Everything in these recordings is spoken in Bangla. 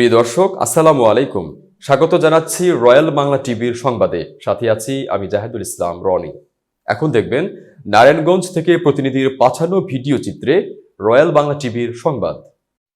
প্রিয় দর্শক, আসসালামু আলাইকুম। স্বাগত জানাচ্ছি রয়্যাল বাংলা টিভির সংবাদে। সাথে আছি আমি জাহেদুল ইসলাম, রনি। এখন দেখবেন, নারায়ণগঞ্জ থেকে প্রতিনিধির পাঠানো ভিডিও চিত্রে রয়্যাল বাংলা টিভির সংবাদ।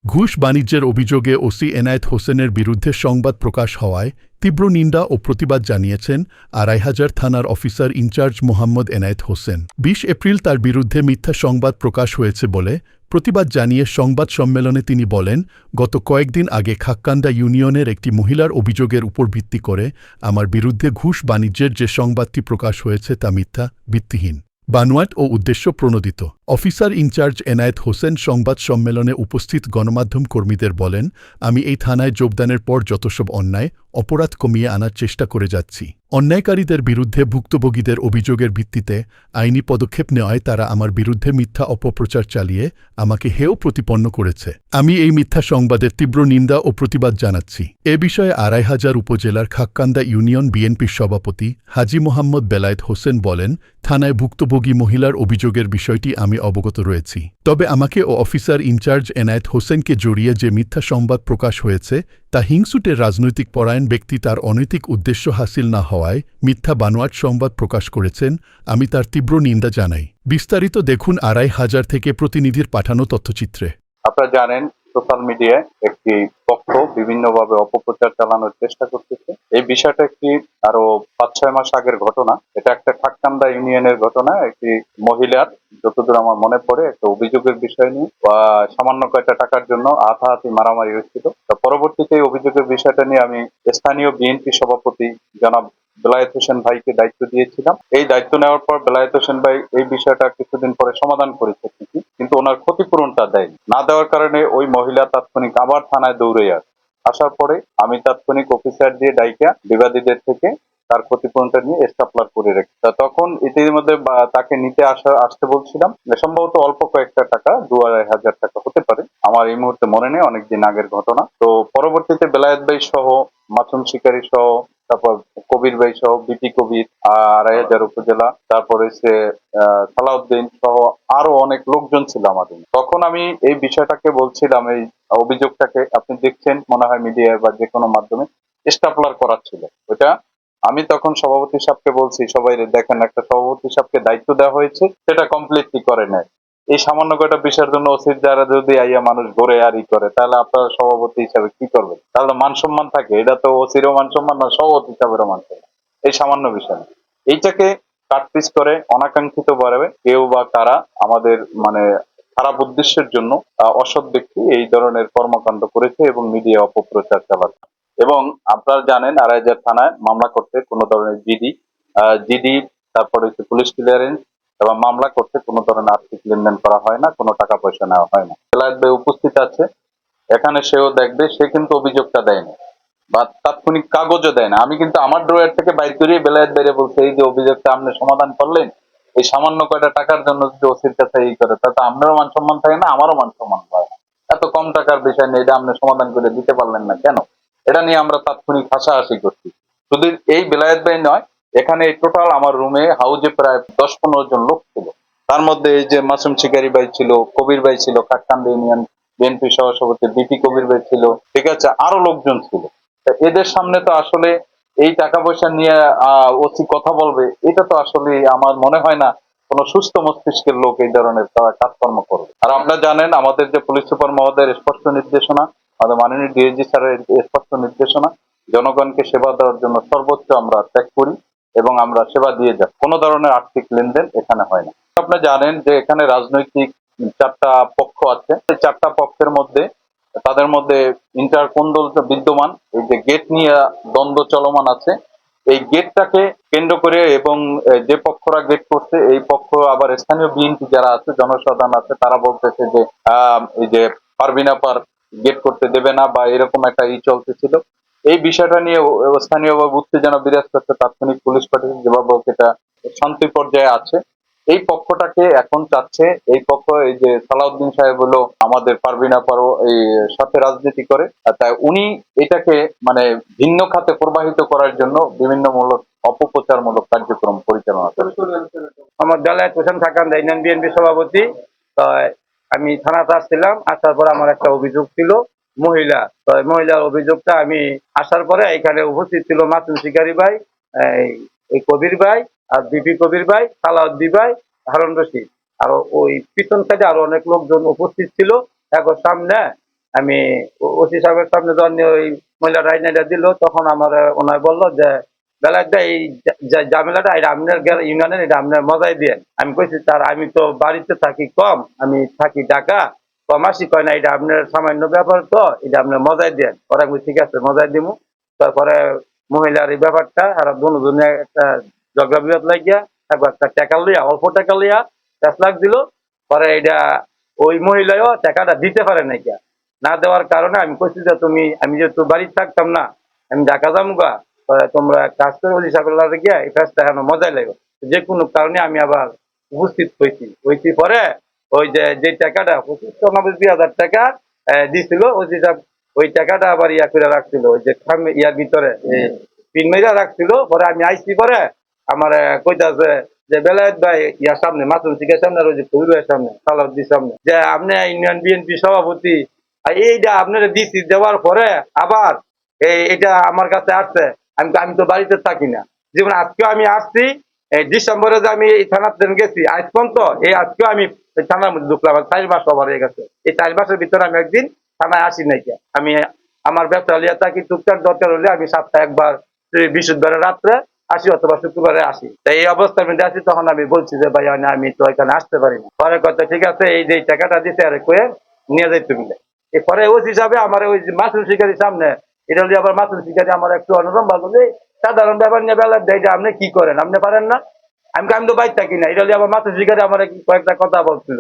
ঘুষ বাণিজ্যের অভিযোগে ওসি এনায়েত হোসেনের বিরুদ্ধে সংবাদ প্রকাশ হওয়ায় তীব্র নিন্দা ও প্রতিবাদ জানিয়েছেন আড়াই হাজার থানার officer in charge Mohammad Enayet Hossain. বিশ এপ্রিল তার বিরুদ্ধে মিথ্যা সংবাদ প্রকাশ হয়েছে বলে প্রতিবাদ জানিয়ে সংবাদ সম্মেলনে তিনি বলেন, গত কয়েকদিন আগে খাক্কান্দা ইউনিয়নের একটি মহিলার অভিযোগের উপর ভিত্তি করে আমার বিরুদ্ধে ঘুষ বাণিজ্যের যে সংবাদটি প্রকাশ হয়েছে তা মিথ্যা, ভিত্তিহীন, বানোয়াট ও উদ্দেশ্য প্রণোদিত। অফিসার ইনচার্জ এনায়েত হোসেন সংবাদ সম্মেলনে উপস্থিত গণমাধ্যম কর্মীদের বলেন, আমি এই থানায় যোগদানের পর যত সব অন্যায়, অপরাধ কমিয়ে আনার চেষ্টা করে যাচ্ছি। অন্যায়কারীদের বিরুদ্ধে ভুক্তভোগীদের অভিযোগের ভিত্তিতে আইনি পদক্ষেপ নেওয়ায় তারা আমার বিরুদ্ধে মিথ্যা অপপ্রচার চালিয়ে আমাকে হেও প্রতিপন্ন করেছে। আমি এই মিথ্যা সংবাদের তীব্র নিন্দা ও প্রতিবাদ জানাচ্ছি। এ বিষয়ে আড়াই হাজার উপজেলার খাক্কান্দা ইউনিয়ন বিএনপির সভাপতি হাজি মোহাম্মদ বেলায়েত হোসেন বলেন, থানায় ভুক্তভোগী মহিলার অভিযোগের বিষয়টি আমি অবগত রয়েছি। তবে আমাকে ও অফিসার ইনচার্জ এনায়েত হোসেনকে জড়িয়ে যে মিথ্যা সংবাদ প্রকাশ হয়েছে, তা হিংসুটের রাজনৈতিক পরায়ণ ব্যক্তি তার অনৈতিক উদ্দেশ্য হাসিল না হওয়ায় মিথ্যা বানোয়াট সংবাদ প্রকাশ করেছেন, আমি তার তীব্র নিন্দা জানাই। বিস্তারিত দেখুন আড়াই হাজার থেকে প্রতিনিধির পাঠানো তথ্যচিত্রে। আপনারা জানেন, সোশ্যাল মিডিয়ায় একটি পক্ষ বিভিন্নভাবে অপপ্রচার চালানোর চেষ্টা করতেছে। এই বিষয়টা একটি আরও পাঁচ ছয় মাস আগের ঘটনা। এটা একটা ঠাক্কান্দা ইউনিয়নের ঘটনা। একটি মহিলার যতদূর আমার মনে পড়ে, একটা অভিযোগের বিষয় নিয়ে সামান্য কয়টা টাকার জন্য হাতাহাতি মারামারি হয়েছিল। তো পরবর্তীতে অভিযোগের বিষয়টা নিয়ে আমি স্থানীয় বিএনপি সভাপতি জনাব বেলায়েত হোসেন ভাইকে দায়িত্ব দিয়েছিলাম। এই দায়িত্ব নেওয়ার পর বেলায়েত হোসেন ভাই এই বিষয়টা কিছুদিন পরে সমাধান করেছে ঠিকই, কিন্তু ওনার ক্ষতিপূরণটা দেয়নি। না দেওয়ার কারণে ওই মহিলা তাৎক্ষণিক আবার থানায় দৌড়ে আসে। আসার পরে আমি তাৎক্ষণিক অফিসার দিয়ে ডাইকা বিবাদীদের থেকে তার ক্ষতিপূরণটা নিয়ে এস্টাপলার করে রেখে। তখন ইতিমধ্যে তাকে নিতে আসা, আসতে বলছিলাম সম্ভবত অল্প কয়েকটা টাকা, দু আড়াই হাজার টাকা হতে পারে। আমার এই মুহূর্তে মনে নেই অনেকদিন আগের ঘটনা। তো পরবর্তীতে বেলায়েত ভাই সহ মাথুম শিকারী সহ, তারপর কবির ভাই সহ, বিপি কবির আড়াই হাজার উপজেলা, তারপরে সে সালাউদ্দিন সহ আরও অনেক লোকজন ছিল আমাদের। তখন আমি এই বিষয়টাকে বলছিলাম, এই অভিযোগটাকে, আপনি দেখছেন, মনে হয় মিডিয়ায় বা যে কোনো মাধ্যমে স্টাপলার করা ছিল ওইটা আমি তখন সভাপতি সাহেবকে বলছি, সবাই দেখেন একটা সভাপতি সাহেবকে দায়িত্ব দেওয়া হয়েছে, সেটা কমপ্লিটলি করে নেয় এই সামান্য কয়টা বিষয়ের জন্য ওসির দ্বারা যদি আইয়া মানুষ গড়ে আর করে, তাহলে আপনার সভাপতি হিসাবে কি করবেন? তাহলে মান সম্মান থাকে, এটা তো ওসিরও মান সম্মান না, সভাপতি হিসাবেরও মান সম্মান এই সামান্য বিষয় না। এইটাকে কাটপিস করে অনাকাঙ্ক্ষিত ভাবে কেউ বা কারা আমাদের মানে খারাপ উদ্দেশ্যের জন্য অসৎ ব্যক্তি এই ধরনের কর্মকাণ্ড করেছে এবং মিডিয়া অপপ্রচার চালাচ্ছে। এবং আপনারা জানেন আড়াইজার থানায় মামলা করতে কোনো ধরনের জিডি জিডি তারপরে হচ্ছে পুলিশ ক্লিয়ারেন্স এবং মামলা করতে কোনো ধরনের আর্থিক লেনদেন করা হয় না, কোনো টাকা পয়সা নেওয়া হয় না। ভাই উপস্থিত আছে, এখানে সেও দেখবে, সে কিন্তু অভিযোগটা দেয়নি বা তাৎক্ষণিক কাগজও দেয় না। আমি কিন্তু আমার ড্রয়ার থেকে বাইর করিয়ে বেলায়েত বাইরে বলছে, এই যে অভিযোগটা আপনি সমাধান করলেন, এই সামান্য কয়টা টাকার জন্য যদি ওসির কাছে এই করে তাতে আপনারও মান সম্মান থাকে না, আমারও মান সম্মান হয় এত কম টাকার বিষয় নিয়ে এটা আপনি সমাধান করে দিতে পারলেন না কেন? এটা নিয়ে আমরা তাৎক্ষণিক হাসাহাসি করছি। শুধু এই বেলায়েত ভাই নয়, এখানে টোটাল আমার রুমে হাউজে প্রায় দশ পনেরো জন লোক ছিল। তার মধ্যে এই যে মাসুম শিকারি ভাই ছিল, কবির ভাই ছিল কাককান্দ ইউনিয়ন বিএনপি সহসভাপতি বিপি কবির ভাই ছিল, ঠিক আছে, আরও লোকজন ছিল। এদের সামনে তো আসলে এই টাকা পয়সা নিয়ে ওসি কথা বলবে, এটা তো আসলে আমার মনে হয় না কোন সুস্থ মস্তিষ্কের লোক এই ধরনের কাজকর্ম করবে। আর আপনারা জানেন, আমাদের যে পুলিশ সুপার মহোদয়ের স্পষ্ট নির্দেশনা আমাদের মাননীয় ডিএজি স্যারের স্পষ্ট নির্দেশনা, জনগণকে সেবা দেওয়ার জন্য সর্বোচ্চ আমরা ত্যাগ করি এবং আমরা সেবা দিয়ে যাই। কোনো ধরনের আর্থিক লেনদেন এখানে হয় না। আপনি জানেন যে এখানে রাজনৈতিক চারটা পক্ষ আছে। এই চারটা পক্ষের মধ্যে, তাদের মধ্যে ইন্টার কোন্দল বিদ্যমান, এই যে গেট নিয়ে দ্বন্দ্ব চলমান আছে, এই গেটটাকে কেন্দ্র করে এবং যে পক্ষরা গেট করছে, এই পক্ষ আবার স্থানীয় বিএনপি যারা আছে, জনসাধারণ আছে, তারা বলতেছে যে এই যে পারবিনা পার গেট করতে দেবে না বা এরকম একটা ই চলতেছিল। এই বিষয়টা নিয়ে স্থানীয়ভাবে উত্তেজনা বিরাজ করছে তাৎক্ষণিক পুলিশ পাঠিয়েছে যেভাবে এটা শান্তি পর্যায়ে আছে। এই পক্ষটাকে এখন চাচ্ছে, এই পক্ষ এই যে সালাউদ্দিন সাহেব হলো আমাদের পারবিনা পারো এই সাথে রাজনীতি করে। তাই উনি এটাকে মানে ভিন্ন খাতে প্রবাহিত করার জন্য বিভিন্ন মূলক অপপ্রচারমূলক কার্যক্রম পরিচালনা করে আমার বেলায়েত হোসেন থাকান বিএনপি সভাপতি। আমি থানাতে আসছিলাম, আসার পর আমার একটা অভিযোগ ছিল মহিলা। তো মহিলার অভিযোগটা আমি আসার পরে এখানে উপস্থিত ছিল মাসুম শিকারি ভাই, এই- কবির ভাই আর বিপি কবির ভাই সালাউদ্দি ভাই, হারুন রশিদ। আর ওই পিছন সাইডে আরও অনেক লোকজন উপস্থিত ছিল। এখন সামনে আমি ওসি সাহেবের সামনে যখন ওই মহিলা রাজনীতিটা দিল, তখন আমার ওনায় বলল যে বেলাটা এই জা- জা- ঝামেলাটা, এটা আপনার ইউনিয়নের, এটা আপনার মজাই দিয়ে আমি কইছি তার আমি তো বাড়িতে থাকি কম, আমি থাকি ঢাকা, কম কয় না, এটা আপনার সামান্য ব্যাপার তো, এটা আপনার মজাই দেন। পরে আমি ঠিক আছে, মজাই দিমু। তারপরে মহিলার এই ব্যাপারটা, আর দুজনে একটা ঝগড়া বিবাদ লাগিয়া, একবার একটা টাকা লইয়া, অল্প টাকা লইয়া চাষ লাখ দিল। পরে এটা ওই মহিলাও টাকাটা দিতে পারে কিয়া। না দেওয়ার কারণে আমি কইছি যে, তুমি, আমি যেহেতু বাড়িতে থাকতাম না, আমি ঢাকা যামুগা তোমরা কাজ করে সাগর গিয়া এই কাজটা এখন মজাই লাগবে। যে কোনো কারণে আমি আবার উপস্থিত হয়েছি হয়েছি পরে ওই যে যে টাকাটা পঁচিশশো নব্বই হাজার টাকা দিছিল, ওই ওই টাকাটা আবার ইয়া করে রাখছিল। ওই যে ইয়ার ভিতরে পিন রাখছিল। পরে আমি আইসি পরে, আমার কইতাছে যে, বেলায়েত ভাই, ইয়ার সামনে, মাসুম সিকের সামনে আর ওই যে কবির সামনে সালাউদ্দির সামনে, যে আপনি ইউনিয়ন বিএনপি সভাপতি এইটা আপনারা দিছি দেওয়ার পরে আবার এটা আমার কাছে আসছে। আমি তো- আমি তো বাড়িতে থাকি না। যেমন আজকেও আমি আসছি, এই ডিসেম্বরে যে আমি এই থানাতে গেছি, আজ পর্যন্ত এই আজকেও আমি থানার মধ্যে ঢুকলাম চার মাস সবার হয়ে গেছে। এই চার মাসের ভিতরে আমি একদিন থানায় আসি নাই কে। আমি আমার ব্যবসা লিয়া থাকি টুকটাক দরকার হলে আমি সপ্তাহে একবার বৃহস্পতিবারে রাত্রে আসি অথবা শুক্রবারে আসি। তো এই অবস্থার মধ্যে আসি তখন আমি বলছি যে, ভাই, আমি তো এখানে আসতে পারি না। পরে কথা ঠিক আছে, এই যে টাকাটা দিতে আর কয়ে নিয়ে যাই তুমি। এরপরে ওই হিসাবে আমার ওই মাসুল শিকারির সামনে এটা হলে আবার মাসুল শিকারি আমার একটু অন্যরকম ভালো যে সাধারণ ব্যাপার নিয়ে বেলা দেয় যে আপনি কি করেন? আপনি পারেন না? আমি আমি তো বাইর থাকি না। এটা হলে আবার মাসুল শিকারি আমার কয়েকটা কথা বলছিল।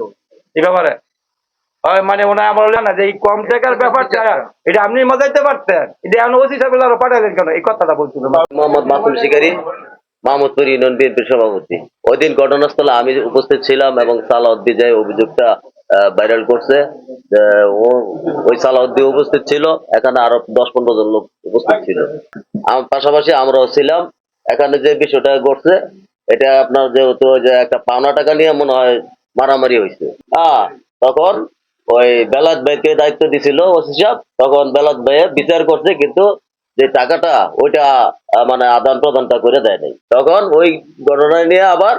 এই ব্যাপারে। মানে ওনার আমার না যে এই কম টাকার ব্যাপারটা এটা আপনি মজাইতে পারতেন। এটা এখন ওসি সাহেব আরও পাঠালেন কেন? এই কথাটা বলছিল। মোহাম্মদ মাসুম শিকারি মাহমুদপুর ইউনিয়ন বিএনপির সভাপতি। ওই দিন ঘটনাস্থলে আমি উপস্থিত ছিলাম এবং সালাউদ্দি যে অভিযোগটা ভাইরাল করছে। ও, ওই সালাউদ্দি উপস্থিত ছিল, এখানে আরও দশ পনেরো জন লোক উপস্থিত ছিল। আমার পাশাপাশি আমরাও ছিলাম। এখানে যে বিষয়টা ঘটছে, এটা আপনার যেহেতু যে একটা পাওনা টাকা নিয়ে মনে হয় মারামারি হয়েছে। হ্যাঁ তখন ওই বেলাত ভাইকে দায়িত্ব দিছিল ওসি সাহেব। তখন বেলাত ভাইয়ে বিচার করছে, কিন্তু যে টাকাটা, ওইটা মানে আদান প্রদানটা করে দেয় নাই। তখন ওই ঘটনা নিয়ে আবার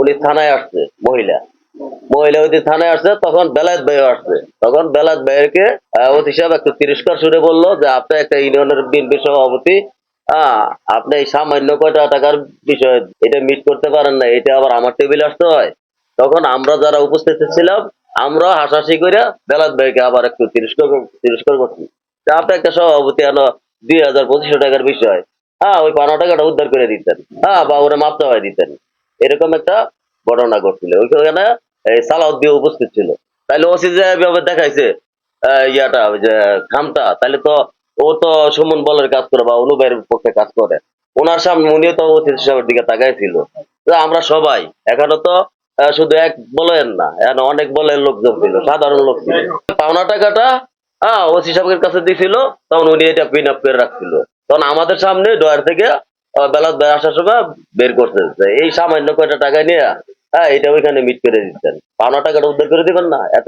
উনি থানায় আসছে, মহিলা। মহিলা ওই থানায় আসছে, তখন ভাইও আসছে। তখন অতি সাহেব একটু তিরস্কার বলল যে, আপনি একটা ইউনিয়নের বিএনপি সভাপতি আপনি এই সামান্য কয়টা টাকার বিষয় এটা মিট করতে পারেন না, এটা আবার আমার টেবিল আসতে হয়। তখন আমরা যারা উপস্থিত ছিলাম, আমরা হাসাহাসি করে বেলাত ভাইকে আবার একটু তিরস্কার তিরস্কার করছি। আপনি একটা সভাপতি, আনো, দুই হাজার পঁচিশশো টাকার বিষয়। হ্যাঁ ওই পানো টাকাটা উদ্ধার করে দিতেন। হ্যাঁ বা ওরা মাপতে হয় দিতেন। এরকম একটা ঘটনা ঘটছিল। ওইখানে সালাউদ্দিন উপস্থিত ছিল। তাইলে ওসি যে দেখাইছে ইয়াটা যে খামটা তাহলে তো ও তো সুমন বলের কাজ করে বা অনুবাইয়ের পক্ষে কাজ করে। ওনার সামনে, উনিও তো ওসি সাহেবের দিকে তাকাইছিল। আমরা সবাই, এখানে তো শুধু এক বলেন না, এখানে অনেক বলের লোকজন ছিল, সাধারণ লোক ছিল। পাওনা টাকাটা হ্যাঁ ওসি সাহেবের কাছে দিছিল, তখন উনি এটা পিন আপ করে রাখছিল। তখন আমাদের সামনে ডয়ার থেকে বেলা আসার সময় বের করতে এই সামান্য কয়টা টাকা নিয়ে হ্যাঁ এটা ওইখানে মিট করে দিতেন পাওনা টাকাটা উদ্ধার করে দেবেন না? এত